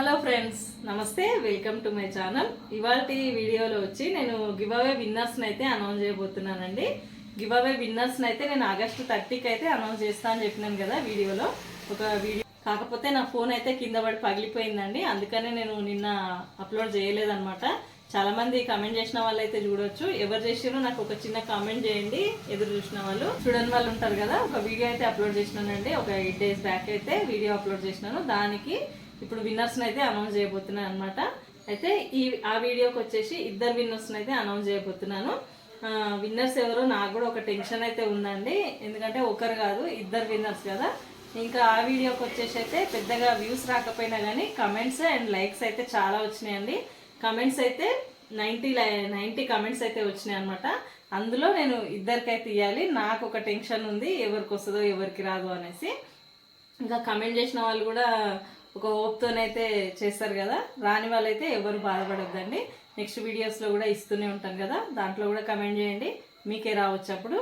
Hello friends నమస్తే welcome to my channel ఇవాళ వీడియోలో వచ్చి నేను గివ్ అవే విన్నర్స్ని అయితే అనౌన్స్ చేయబోతున్నానండి. గివ్ అవే విన్నర్స్ని అయితే నేను ఆగస్టు థర్టీకి అయితే అనౌన్స్ చేస్తా అని చెప్పినాను కదా వీడియోలో. ఒక వీడియో కాకపోతే నా ఫోన్ అయితే కింద పడి పగిలిపోయిందండి. అందుకనే నేను నిన్న అప్లోడ్ చేయలేదన్నమాట. చాలా మంది కామెంట్ చేసిన వాళ్ళు అయితే చూడొచ్చు. ఎవరు చేసిరో నాకు ఒక చిన్న కామెంట్ చేయండి. ఎదురు చూసిన వాళ్ళు. చూడని వాళ్ళు ఉంటారు కదా ఒక వీడియో అయితే అప్లోడ్ చేసినానండి. ఒక ఎయిట్ డేస్ బ్యాక్ అయితే వీడియో అప్లోడ్ చేసినాను. దానికి ఇప్పుడు విన్నర్స్ని అయితే అనౌన్స్ చేయబోతున్నాను అనమాట అయితే ఈ ఆ వీడియోకి వచ్చేసి ఇద్దరు విన్నర్స్ని అయితే అనౌన్స్ చేయబోతున్నాను. విన్నర్స్ ఎవరో నాకు కూడా ఒక టెన్షన్ అయితే ఉందండి. ఎందుకంటే ఒకరు కాదు ఇద్దరు విన్నర్స్ కదా. ఇంకా ఆ వీడియోకి వచ్చేసి అయితే పెద్దగా వ్యూస్ రాకపోయినా కానీ కమెంట్స్ అండ్ లైక్స్ అయితే చాలా వచ్చినాయండి. కమెంట్స్ అయితే నైంటీ నైంటీ కమెంట్స్ అయితే వచ్చినాయి అనమాట అందులో నేను ఇద్దరికైతే ఇవ్వాలి నాకు ఒక టెన్షన్ ఉంది ఎవరికి వస్తుందో ఎవరికి రాదు అనేసి. ఇంకా కమెంట్ చేసిన వాళ్ళు కూడా ఒక హోప్తోనైతే చేస్తారు కదా? రాని వాళ్ళైతే ఎవరు బాధపడొద్దండి. నెక్స్ట్ వీడియోస్లో కూడా ఇస్తూనే ఉంటాం కదా? దాంట్లో కూడా కమెంట్ చేయండి. మీకే రావచ్చు అప్పుడు.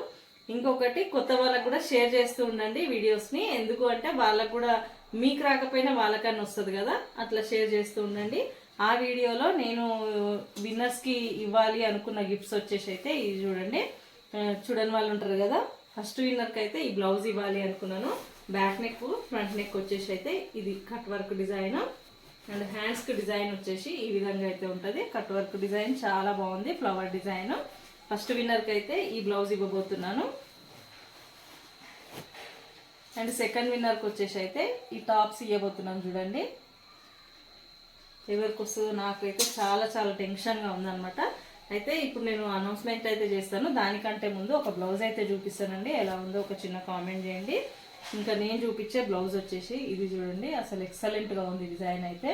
ఇంకొకటి కొత్త వాళ్ళకు కూడా షేర్ చేస్తూ ఉండండి వీడియోస్ని. ఎందుకు అంటే వాళ్ళకు కూడా మీకు రాకపోయినా వాళ్ళకన్నా వస్తుంది కదా? అట్లా షేర్ చేస్తూ ఉండండి. ఆ వీడియోలో నేను విన్నర్స్కి ఇవ్వాలి అనుకున్న గిఫ్ట్స్ వచ్చేసి అయితే ఇది చూడండి. చూడని వాళ్ళు ఉంటారు కదా? ఫస్ట్ విన్నర్కి అయితే ఈ బ్లౌజ్ ఇవ్వాలి అనుకున్నాను. బ్యాక్ నెక్ ఫ్రంట్ నెక్ వచ్చేసి అయితే ఇది కట్ వర్క్ డిజైన్ అండ్ హ్యాండ్స్కి డిజైన్ వచ్చేసి ఈ విధంగా అయితే ఉంటుంది. కట్ వర్క్ డిజైన్ చాలా బాగుంది ఫ్లవర్ డిజైన్ ఫస్ట్ విన్నర్కి అయితే ఈ బ్లౌజ్ ఇవ్వబోతున్నాను. అండ్ సెకండ్ విన్నర్కి వచ్చేసి అయితే ఈ టాప్స్ ఇవ్వబోతున్నాను చూడండి. ఎవరికి వస్తుందో నాకైతే చాలా చాలా టెన్షన్గా ఉందన్నమాట. అయితే ఇప్పుడు నేను అనౌన్స్మెంట్ అయితే చేస్తాను. దానికంటే ముందు ఒక బ్లౌజ్ అయితే చూపిస్తానండి. ఎలా ఉందో ఒక చిన్న కామెంట్ చేయండి. ఇంకా నేను చూపించే బ్లౌజ్ వచ్చేసి ఇది చూడండి. అసలు ఎక్సలెంట్గా ఉంది డిజైన్ అయితే.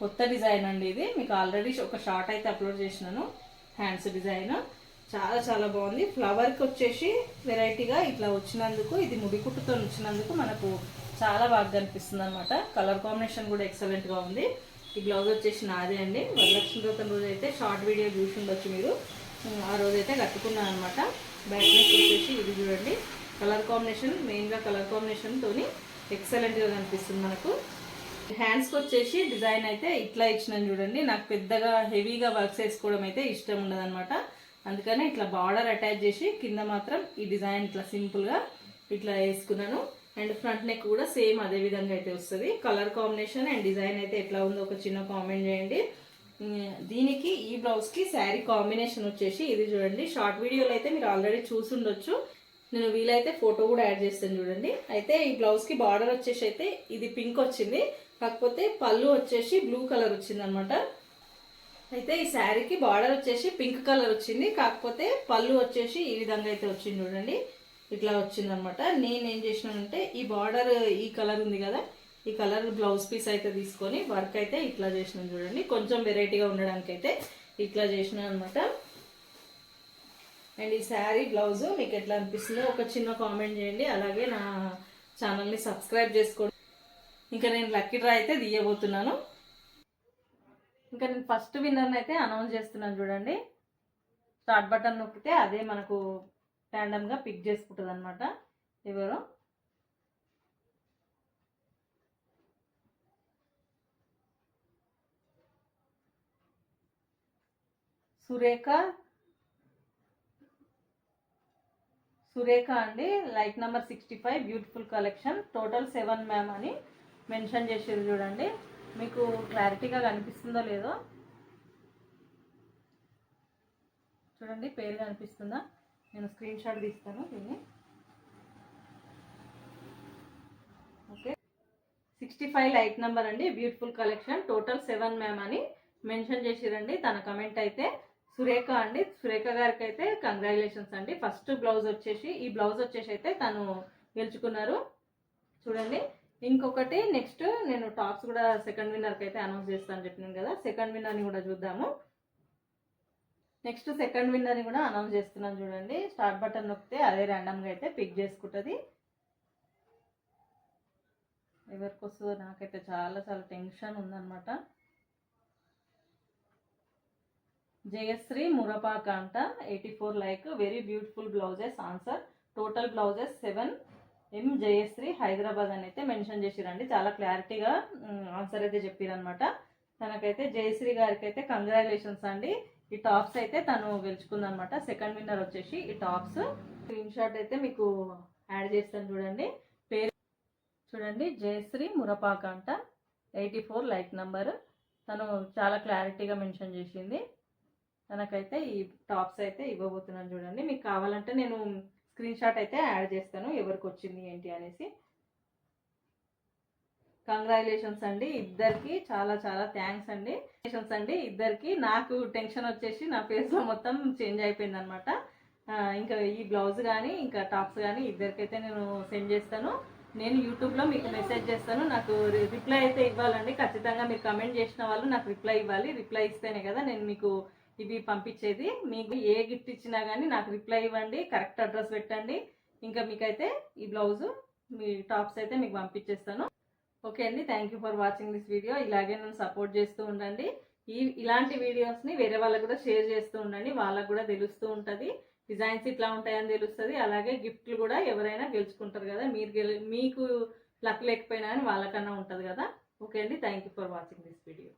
కొత్త డిజైన్ అండి ఇది. మీకు ఆల్రెడీ ఒక షార్ట్ అయితే అప్లోడ్ చేసినాను. హ్యాండ్స్ డిజైన్ చాలా చాలా బాగుంది. ఫ్లవర్కి వచ్చేసి వెరైటీగా ఇట్లా వచ్చినందుకు ఇది ముడికుట్టుతో వచ్చినందుకు మనకు చాలా బాగా కనిపిస్తుంది అనమాట కలర్ కాంబినేషన్ కూడా ఎక్సలెంట్గా ఉంది. ఈ బ్లౌజ్ వచ్చేసి నాదే అండి. వరలక్ష్మి వ్రతం రోజు అయితే షార్ట్ వీడియో చూసి ఉండొచ్చు మీరు. ఆ రోజు అయితే కట్టుకున్నాను అనమాట బ్యాక్ నెక్ వచ్చేసి ఇది చూడండి. కలర్ కాంబినేషన్ మెయిన్గా కలర్ కాంబినేషన్తోని ఎక్సలెంట్గా కనిపిస్తుంది మనకు. హ్యాండ్స్కి వచ్చేసి డిజైన్ అయితే ఇట్లా ఇచ్చినాను చూడండి. నాకు పెద్దగా హెవీగా వర్క్స్ వేసుకోవడం అయితే ఇష్టం ఉండదన్నమాట. అందుకనే ఇట్లా బార్డర్ అటాచ్ చేసి కింద మాత్రం ఈ డిజైన్ ఇట్లా సింపుల్గా ఇట్లా వేసుకున్నాను. అండ్ ఫ్రంట్ నెక్ కూడా సేమ్ అదే విధంగా అయితే వస్తుంది. కలర్ కాంబినేషన్ అండ్ డిజైన్ అయితే ఎట్లా ఉందో ఒక చిన్న కామెంట్ చేయండి. దీనికి ఈ బ్లౌజ్కి శారీ కాంబినేషన్ వచ్చేసి ఇది చూడండి. షార్ట్ వీడియోలో అయితే మీరు ఆల్రెడీ చూసుండొచ్చు. నేను వీలైతే ఫోటో కూడా యాడ్ చేస్తాను చూడండి. అయితే ఈ బ్లౌజ్కి బార్డర్ వచ్చేసి అయితే ఇది పింక్ వచ్చింది. కాకపోతే పళ్ళు వచ్చేసి బ్లూ కలర్ వచ్చింది అనమాట అయితే ఈ శారీకి బార్డర్ వచ్చేసి పింక్ కలర్ వచ్చింది. కాకపోతే పళ్ళు వచ్చేసి ఈ విధంగా అయితే వచ్చింది చూడండి. ఇట్లా వచ్చింది అనమాట నేను ఏం చేసినానంటే ఈ బార్డర్ ఈ కలర్ ఉంది కదా ఈ కలర్ బ్లౌజ్ పీస్ అయితే తీసుకొని వర్క్ అయితే ఇట్లా చేసినాను చూడండి. కొంచెం వెరైటీగా ఉండడానికి అయితే ఇట్లా చేసినాను అనమాట అండ్ ఈ శారీ బ్లౌజ్ మీకు ఎట్లా అనిపిస్తుందో ఒక చిన్న కామెంట్ చేయండి. అలాగే నా ఛానల్ని సబ్స్క్రైబ్ చేసుకోండి. ఇంకా నేను లక్కీ డ్రా అయితే తీయబోతున్నాను. ఇంకా నేను ఫస్ట్ విన్నర్ని అయితే అనౌన్స్ చేస్తున్నాను చూడండి. స్టార్ట్ బటన్ నొక్కితే అదే మనకు ర్యాండమ్గా పిక్ చేసుకుంటుంది అనమాట ఎవరు సురేఖ. సురేఖ అండి light number sixty five beautiful collection total seven ma'am అని మెన్షన్ చేసేది చూడండి. మీకు క్లారిటీగా కనిపిస్తుందో లేదో చూడండి పేరు కనిపిస్తుందా? నేను స్క్రీన్ షాట్ తీస్తాను దీన్ని. Okay. Sixty five like number అండి beautiful collection. Total seven ma'am అని మెన్షన్ చేసిరండి. తన కమెంట్ అయితే సురేఖ అండి. సురేఖ గారికి అయితే కంగ్రాచులేషన్స్ అండి. ఫస్ట్ బ్లౌజ్ వచ్చేసి ఈ బ్లౌజ్ వచ్చేసి అయితే తను గెలుచుకున్నారు. చూడండి. ఇంకొకటి నెక్స్ట్ నేను టాప్స్ కూడా సెకండ్ విన్నర్కి అయితే అనౌన్స్ చేస్తాను చెప్పినాను కదా. సెకండ్ విన్నర్ని కూడా చూద్దాము. నెక్స్ట్ సెకండ్ విన్నర్ని కూడా అనౌన్స్ చేస్తున్నాను చూడండి. స్టార్ట్ బటన్ నొక్కితే అదే ర్యాండమ్గా అయితే పిక్ చేసుకుంటుంది. ఎవరికి వస్తుందో నాకైతే చాలా చాలా టెన్షన్ ఉందన్నమాట. జయశ్రీ మురపాక అంట. Eighty four like very beautiful blouses answer total blouses seven M Jayashree Hyderabad అని అయితే మెన్షన్ చేసిరండి. చాలా క్లారిటీగా ఆన్సర్ అయితే చెప్పారనమాట తనకైతే జయశ్రీ గారికి అయితే కంగ్రాచులేషన్స్ అండి. ఈ టాప్స్ అయితే తను గెలుచుకుందనమాట సెకండ్ విన్నర్ వచ్చేసి ఈ టాప్స్. స్క్రీన్ షాట్ అయితే మీకు యాడ్ చేస్తాను చూడండి. పేరు చూడండి. జయశ్రీ మురపాక అంట. Eighty four like number. తను చాలా క్లారిటీగా మెన్షన్ చేసింది. తనకైతే ఈ టాప్స్ అయితే ఇవ్వబోతున్నాను చూడండి. మీకు కావాలంటే నేను స్క్రీన్ షాట్ అయితే యాడ్ చేస్తాను. ఎవరికి వచ్చింది ఏంటి అనేసి. కంగ్రాచులేషన్స్ అండి ఇద్దరికి చాలా చాలా థ్యాంక్స్ అండి. అండి ఇద్దరికి. నాకు టెన్షన్ వచ్చేసి నా ఫేస్లో మొత్తం చేంజ్ అయిపోయింది అనమాట ఇంకా ఈ బ్లౌజ్ కానీ ఇంకా టాప్స్ కానీ ఇద్దరికైతే నేను సెండ్ చేస్తాను. నేను యూట్యూబ్లో మీకు మెసేజ్ చేస్తాను. నాకు రిప్లై అయితే ఇవ్వాలండి. ఖచ్చితంగా మీరు కమెంట్ చేసిన వాళ్ళు నాకు రిప్లై ఇవ్వాలి. రిప్లై ఇస్తేనే కదా నేను మీకు ఇవి పంపించేది. మీకు ఏ గిఫ్ట్ ఇచ్చినా కానీ నాకు రిప్లై ఇవ్వండి. కరెక్ట్ అడ్రస్ పెట్టండి. ఇంకా మీకైతే ఈ బ్లౌజు మీ టాప్స్ అయితే మీకు పంపించేస్తాను. ఓకే అండి thank you for watching this video ఇలాగే నన్ను సపోర్ట్ చేస్తూ ఉండండి. ఈ ఇలాంటి వీడియోస్ని వేరే వాళ్ళకు కూడా షేర్ చేస్తూ ఉండండి. వాళ్ళకు కూడా తెలుస్తూ ఉంటుంది. డిజైన్స్ ఇట్లా ఉంటాయని తెలుస్తుంది. అలాగే గిఫ్ట్లు కూడా ఎవరైనా గెలుచుకుంటారు కదా మీరు మీకు లక్ లేకపోయినా కానీ వాళ్ళకన్నా ఉంటుంది కదా. ఓకే అండి thank you for watching this video